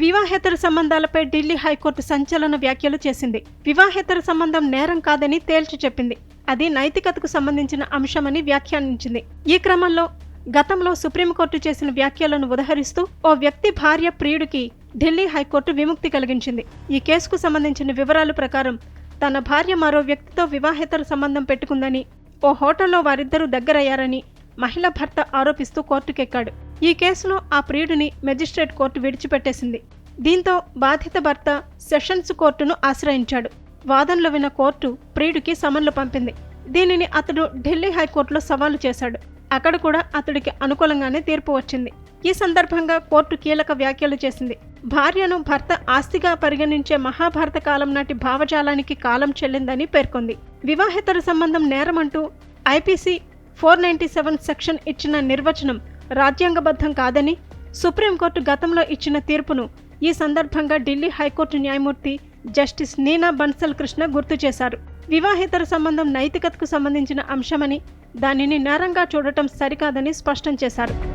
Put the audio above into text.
వివాహేతర సంబంధాలపై ఢిల్లీ హైకోర్టు సంచలన వ్యాఖ్యలు చేసింది. వివాహేతర సంబంధం నేరం కాదని తేల్చి చెప్పింది. అది నైతికతకు సంబంధించిన అంశమని వ్యాఖ్యానించింది. ఈ క్రమంలో గతంలో సుప్రీంకోర్టు చేసిన వ్యాఖ్యలను ఉదహరిస్తూ ఓ వ్యక్తి భార్య ప్రియుడికి ఢిల్లీ హైకోర్టు విముక్తి కలిగించింది. ఈ కేసుకు సంబంధించిన వివరాల ప్రకారం తన భార్య మరో వ్యక్తితో వివాహేతర సంబంధం పెట్టుకుందని ఓ హోటల్లో వారిద్దరూ దగ్గరయ్యారని మహిళ భర్త ఆరోపిస్తూ కోర్టుకెక్కాడు. ఈ కేసులో ఆ ప్రియుడిని మెజిస్ట్రేట్ కోర్టు విడిచిపెట్టేసింది. దీంతో బాధిత భర్త సెషన్స్ కోర్టును ఆశ్రయించాడు. వాదనలు విన్న కోర్టు ప్రియుడికి సమన్లు పంపింది. దీనిని అతడు ఢిల్లీ హైకోర్టులో సవాలు చేశాడు. అక్కడ కూడా అతడికి అనుకూలంగానే తీర్పు వచ్చింది. ఈ సందర్భంగా కోర్టు కీలక వ్యాఖ్యలు చేసింది. భార్యను భర్త ఆస్తిగా పరిగణించే మహాభారత కాలం నాటి భావజాలానికి కాలం చెల్లిందని పేర్కొంది. వివాహేతర సంబంధం నేరమంటూ IPC four ninety seven section ఇచ్చిన నిర్వచనం రాజ్యాంగబద్ధం కాదని సుప్రీంకోర్టు గతంలో ఇచ్చిన తీర్పును ఈ సందర్భంగా ఢిల్లీ హైకోర్టు న్యాయమూర్తి జస్టిస్ నీనా బన్సల్ కృష్ణ గుర్తు చేశారు. వివాహేతర సంబంధం నైతికతకు సంబంధించిన అంశమని దానిని నేరంగా చూడటం సరికాదని స్పష్టం చేశారు.